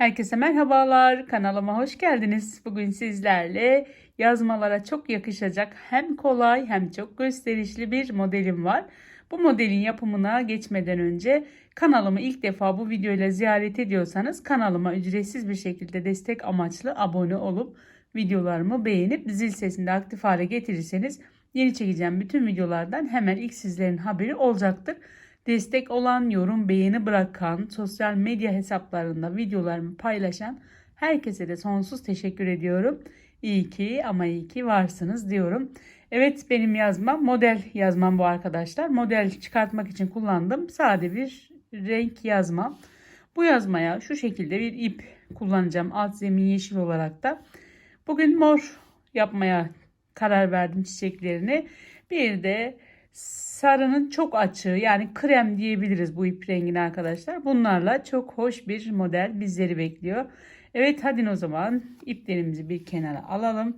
Herkese merhabalar. Kanalıma hoş geldiniz. Bugün sizlerle yazmalara çok yakışacak hem kolay hem çok gösterişli bir modelim var. Bu modelin yapımına geçmeden önce kanalımı ilk defa bu videoyla ziyaret ediyorsanız kanalıma ücretsiz bir şekilde destek amaçlı abone olup videolarımı beğenip zil sesini de aktif hale getirirseniz yeni çekeceğim bütün videolardan hemen ilk sizlerin haberi olacaktır. Destek olan, yorum, beğeni bırakan, sosyal medya hesaplarında videolarımı paylaşan herkese de sonsuz teşekkür ediyorum. İyi ki ama iyi ki varsınız diyorum. Evet benim yazmam model yazmam bu arkadaşlar. Model çıkartmak için kullandım. Sade bir renk yazmam. Bu yazmaya şu şekilde bir ip kullanacağım. Alt zemin yeşil olarak da. Bugün mor yapmaya karar verdim çiçeklerini. Bir de sarının çok açığı yani krem diyebiliriz bu ip rengine arkadaşlar. Bunlarla çok hoş bir model bizleri bekliyor. Evet hadi o zaman iplerimizi bir kenara alalım.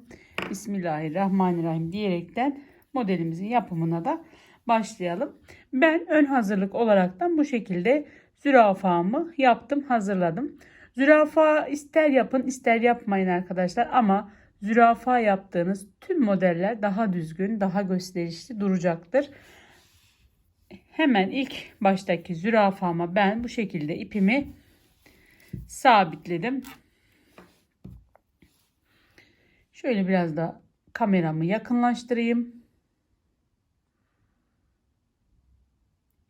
Bismillahirrahmanirrahim diyerekten modelimizin yapımına da başlayalım. Ben ön hazırlık olaraktan bu şekilde zürafamı yaptım hazırladım. Zürafa ister yapın ister yapmayın arkadaşlar ama zürafa yaptığınız tüm modeller daha düzgün, daha gösterişli duracaktır. Hemen ilk baştaki zürafama ben bu şekilde ipimi sabitledim. Şöyle biraz da kameramı yakınlaştırayım.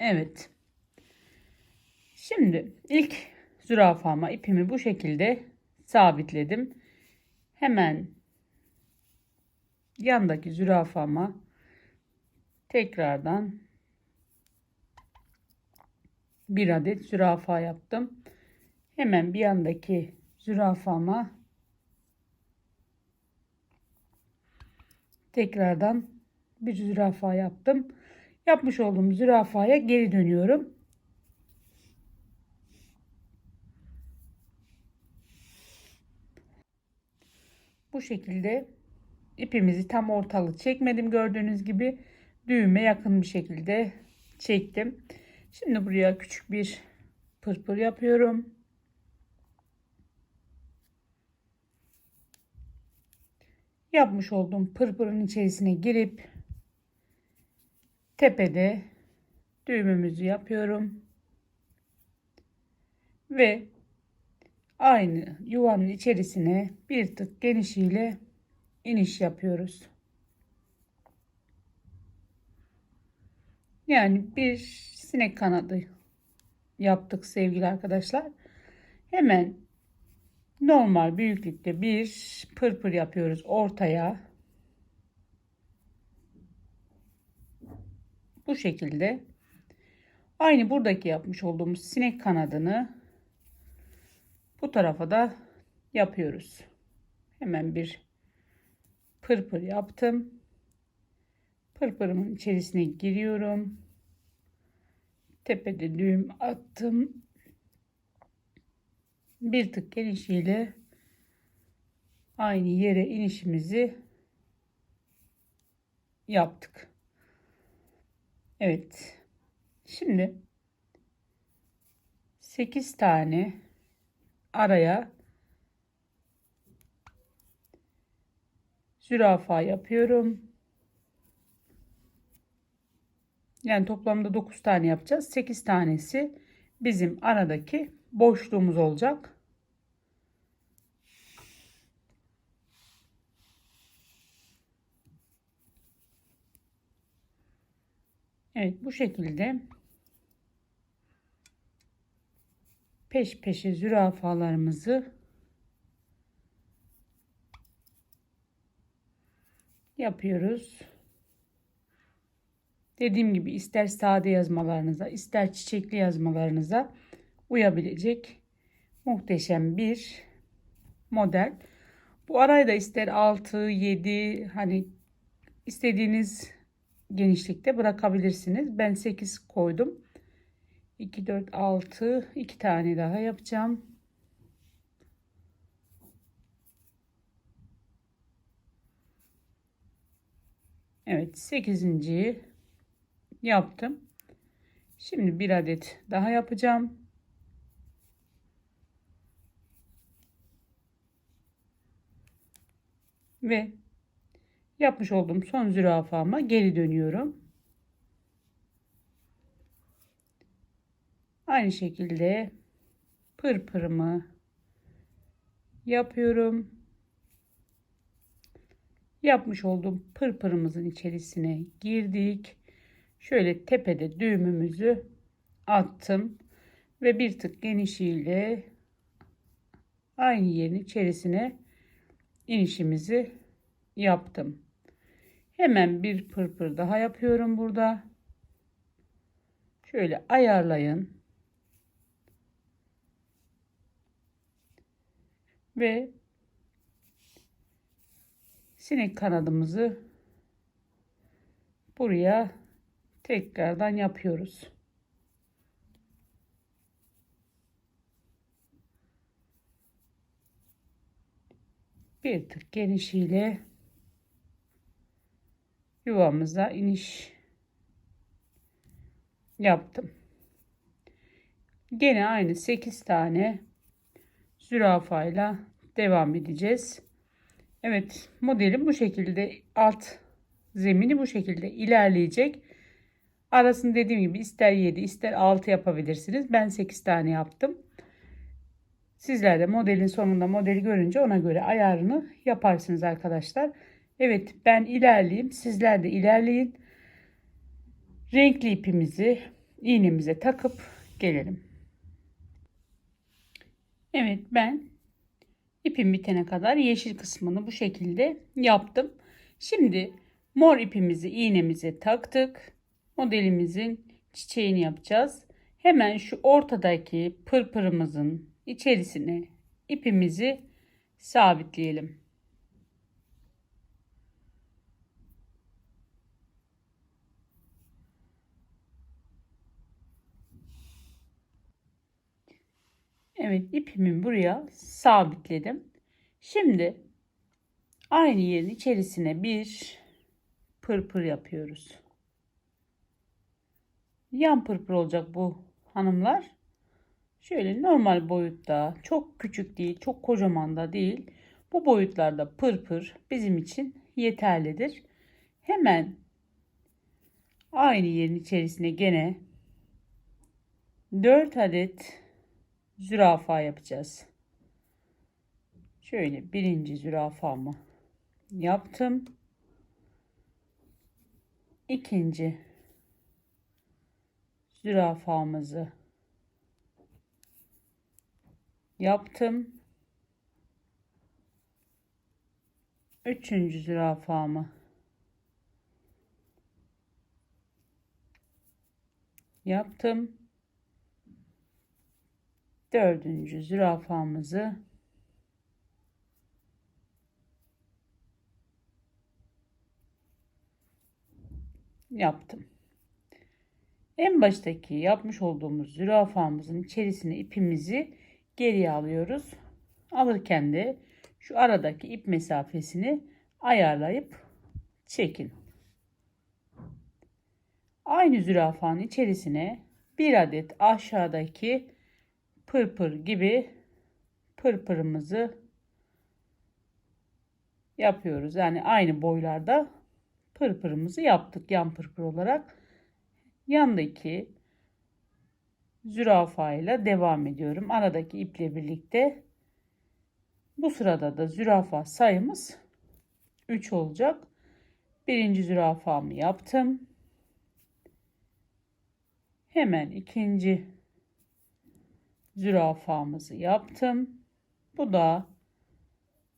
Evet. Şimdi ilk zürafama ipimi bu şekilde sabitledim. Hemen yandaki zürafama tekrardan bir adet zürafa yaptım. Hemen bir yandaki zürafama tekrardan bir zürafa yaptım. Yapmış olduğum zürafaya geri dönüyorum. Bu şekilde ipimizi tam ortalı çekmedim gördüğünüz gibi düğüme yakın bir şekilde çektim. Şimdi buraya küçük bir pırpır yapıyorum. Yapmış olduğum pırpırın içerisine girip tepede düğümümüzü yapıyorum. Ve aynı yuvanın içerisine bir tık genişiyle iniş yapıyoruz. Yani bir sinek kanadı yaptık sevgili arkadaşlar. Hemen normal büyüklükte bir pırpır yapıyoruz ortaya. Bu şekilde. Aynı buradaki yapmış olduğumuz sinek kanadını bu tarafa da yapıyoruz. Hemen bir pırpır yaptım. Pırpırımın içerisine giriyorum. Tepede düğüm attım. Bir tık genişliğiyle aynı yere inişimizi yaptık. Evet. Şimdi 8 tane araya zürafa yapıyorum. Yani toplamda 9 tane yapacağız. 8 tanesi bizim aradaki boşluğumuz olacak. Evet bu şekilde peş peşe zürafalarımızı yapıyoruz. Dediğim gibi ister sade yazmalarınıza ister çiçekli yazmalarınıza uyabilecek muhteşem bir model. Bu arayı da ister 6, 7 hani istediğiniz genişlikte bırakabilirsiniz. Ben 8 koydum. 2, 4, 6, 2 tane daha yapacağım. Evet 8. yaptım. Şimdi bir adet daha yapacağım. Ve yapmış olduğum son zürafama geri dönüyorum. Aynı şekilde pırpırımı yapıyorum. Yapmış olduğum pırpırımızın içerisine girdik. Şöyle tepede düğümümüzü attım ve bir tık genişliğiyle aynı yerin içerisine inişimizi yaptım. Hemen bir pırpır daha yapıyorum burada. Şöyle ayarlayın. Ve sinek kanadımızı buraya tekrardan yapıyoruz. Bir tık genişiyle yuvamıza iniş yaptım. Gene aynı 8 tane zürafayla devam edeceğiz. Evet modelim bu şekilde alt zemini bu şekilde ilerleyecek. Arasını dediğim gibi ister 7 ister 6 yapabilirsiniz. Ben 8 tane yaptım. Sizler de modelin sonunda modeli görünce ona göre ayarını yaparsınız arkadaşlar. Evet ben ilerleyeyim. Sizler de ilerleyin. Renkli ipimizi iğnemize takıp gelelim. Evet ben ipim bitene kadar yeşil kısmını bu şekilde yaptım. Şimdi mor ipimizi iğnemize taktık. Modelimizin çiçeğini yapacağız. Hemen şu ortadaki pırpırımızın içerisine ipimizi sabitleyelim. Evet ipimi buraya sabitledim. Şimdi aynı yerin içerisine bir pırpır yapıyoruz. Yan pırpır olacak bu hanımlar. Şöyle normal boyutta çok küçük değil çok kocaman da değil. Bu boyutlarda pırpır bizim için yeterlidir. Hemen aynı yerin içerisine gene 4 adet zürafa yapacağız. Şöyle birinci zürafamı yaptım. İkinci zürafamızı yaptım. Üçüncü zürafamı yaptım. Dördüncü zürafamızı yaptım. En baştaki yapmış olduğumuz zürafamızın içerisine ipimizi geriye alıyoruz. Alırken de şu aradaki ip mesafesini ayarlayıp çekin. Aynı zürafanın içerisine bir adet aşağıdaki pırpır gibi pırpırımızı yapıyoruz. Yani aynı boylarda pırpırımızı yaptık yan pırpır olarak. Yandaki zürafa ile devam ediyorum. Aradaki iple birlikte. Bu sırada da zürafa sayımız 3 olacak. Birinci zürafamı yaptım. Hemen ikinci zürafamızı yaptım. Bu da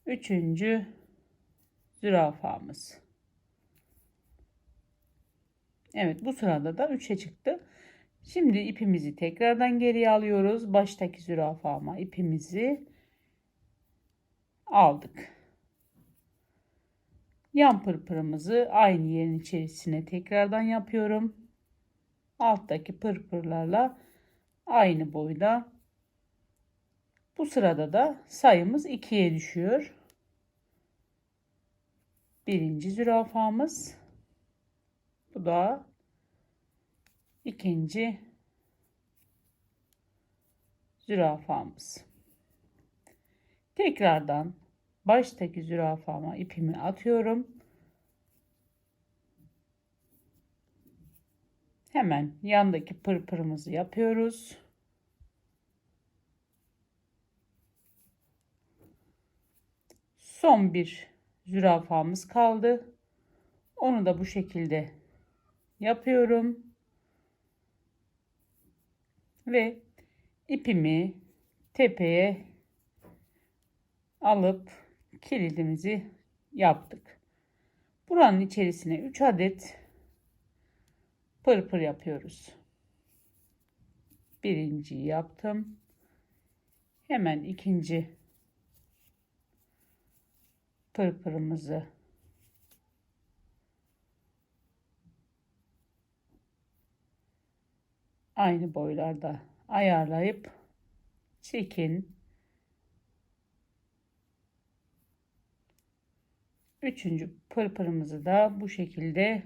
üçüncü zürafamız. Evet bu sırada da 3'e çıktı. Şimdi ipimizi tekrardan geriye alıyoruz. Baştaki zürafama ipimizi aldık. Yan pırpırımızı aynı yerin içerisine tekrardan yapıyorum. Alttaki pırpırlarla aynı boyda. Bu sırada da sayımız 2'ye düşüyor. Birinci zürafamız. Bu da ikinci zürafamız. Tekrardan baştaki zürafama ipimi atıyorum. Hemen yandaki pırpırımızı yapıyoruz. Son bir zürafamız kaldı. Onu da bu şekilde yapıyorum. Ve ipimi tepeye alıp kilidimizi yaptık. Buranın içerisine 3 adet pırpır yapıyoruz. Birinciyi yaptım. Hemen ikinci pırpırımızı aynı boylarda ayarlayıp çekin. Üçüncü pırpırımızı da bu şekilde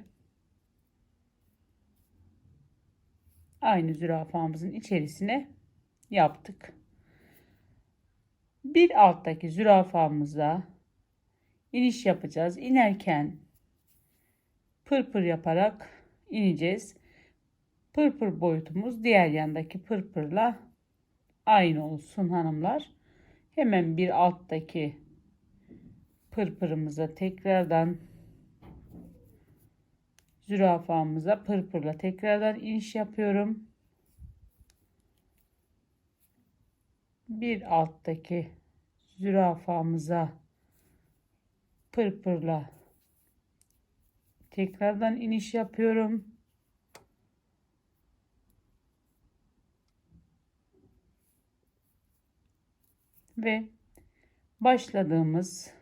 aynı zürafamızın içerisine yaptık. Bir alttaki zürafamıza iniş yapacağız. İnerken pırpır yaparak ineceğiz. Pırpır boyutumuz diğer yandaki pırpırla aynı olsun hanımlar. Hemen bir alttaki pırpırımıza tekrardan zürafamıza pırpırla tekrardan iniş yapıyorum. Bir alttaki zürafamıza pırpırla tekrardan iniş yapıyorum. Ve başladığımız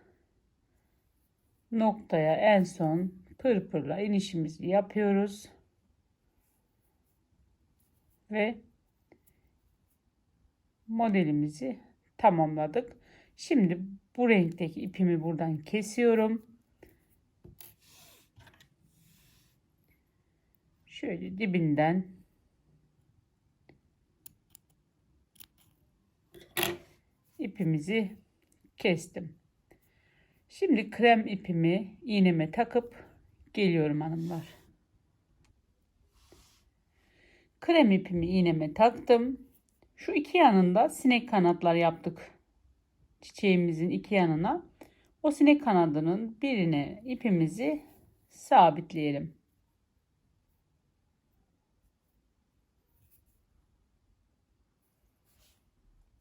noktaya en son pırpırla inişimizi yapıyoruz. Ve modelimizi tamamladık. Şimdi bu renkteki ipimi buradan kesiyorum. Şöyle dibinden ipimizi kestim. Şimdi krem ipimi iğneme takıp geliyorum hanımlar. Krem ipimi iğneme taktım. Şu iki yanında sinek kanatlar yaptık. Çiçeğimizin iki yanına. O sinek kanadının birine ipimizi sabitleyelim.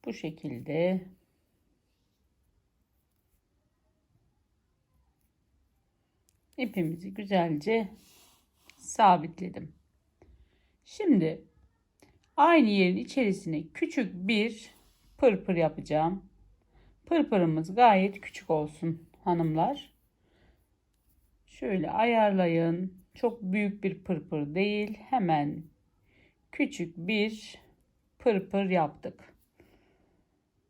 Bu şekilde ipimizi güzelce sabitledim. Şimdi aynı yerin içerisine küçük bir pırpır yapacağım. Pırpırımız gayet küçük olsun hanımlar. Şöyle ayarlayın. Çok büyük bir pırpır değil. Hemen küçük bir pırpır yaptık.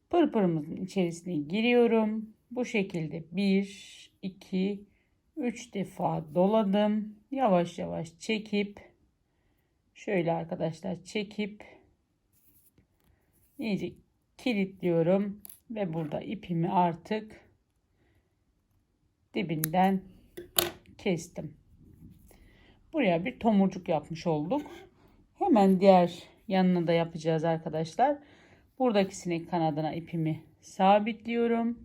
Pırpırımızın içerisine giriyorum. Bu şekilde 1, 2, 3 defa doladım. Yavaş yavaş çekip şöyle arkadaşlar çekip iyice kilitliyorum ve burada ipimi artık dibinden kestim. Buraya bir tomurcuk yapmış olduk. Hemen diğer yanına da yapacağız arkadaşlar. Buradaki sinek kanadına ipimi sabitliyorum.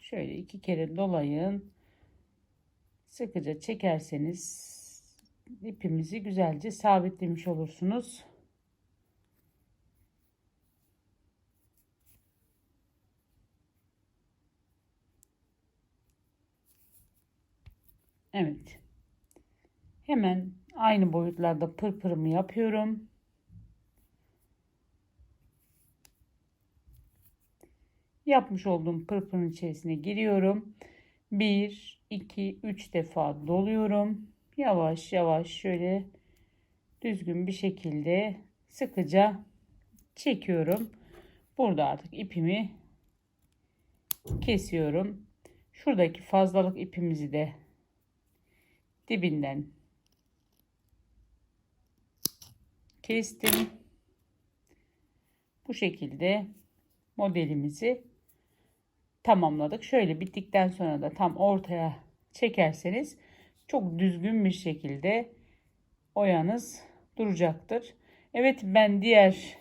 Şöyle iki kere dolayın. Sıkıca çekerseniz ipimizi güzelce sabitlemiş olursunuz. Evet. Hemen aynı boyutlarda pırpırımı yapıyorum. Yapmış olduğum pırpırın içerisine giriyorum. 1, 2, 3 defa doluyorum. Yavaş yavaş şöyle düzgün bir şekilde sıkıca çekiyorum. Burada artık ipimi kesiyorum. Şuradaki fazlalık ipimizi de dibinden kestim. Bu şekilde modelimizi tamamladık. Şöyle bittikten sonra da tam ortaya çekerseniz çok düzgün bir şekilde oyanız duracaktır. Evet ben diğer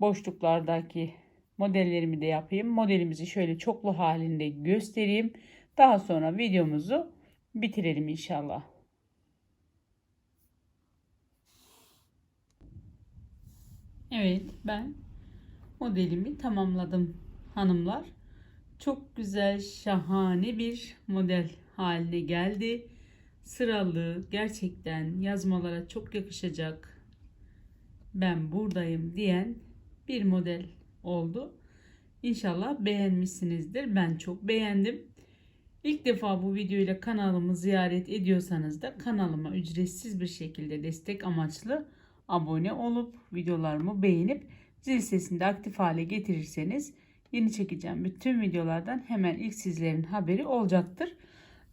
boşluklardaki modellerimi de yapayım. Modelimizi şöyle çoklu halinde göstereyim. Daha sonra videomuzu bitirelim inşallah. Evet ben modelimi tamamladım hanımlar. Çok güzel şahane bir model haline geldi. Sıralı gerçekten yazmalara çok yakışacak. Ben buradayım diyen bir model oldu. İnşallah beğenmişsinizdir. Ben çok beğendim. İlk defa bu videoyla kanalımı ziyaret ediyorsanız da kanalıma ücretsiz bir şekilde destek amaçlı abone olup videolarımı beğenip zil sesini de aktif hale getirirseniz yeni çekeceğim bütün videolardan hemen ilk sizlerin haberi olacaktır.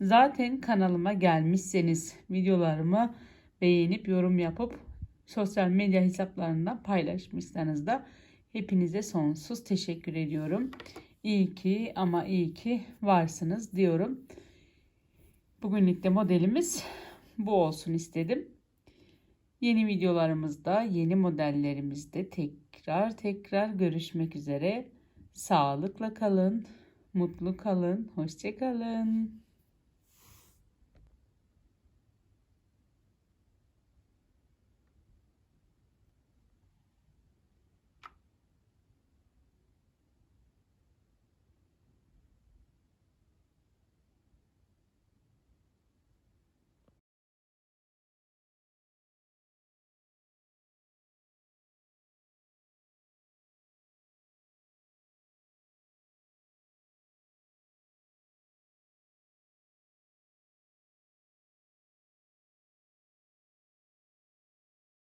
Zaten kanalıma gelmişseniz videolarımı beğenip yorum yapıp sosyal medya hesaplarından paylaşmışsanız da hepinize sonsuz teşekkür ediyorum. İyi ki ama iyi ki varsınız diyorum. Bugünlük de modelimiz bu olsun istedim. Yeni videolarımızda, yeni modellerimizde tekrar tekrar görüşmek üzere. Sağlıkla kalın, mutlu kalın, hoşça kalın.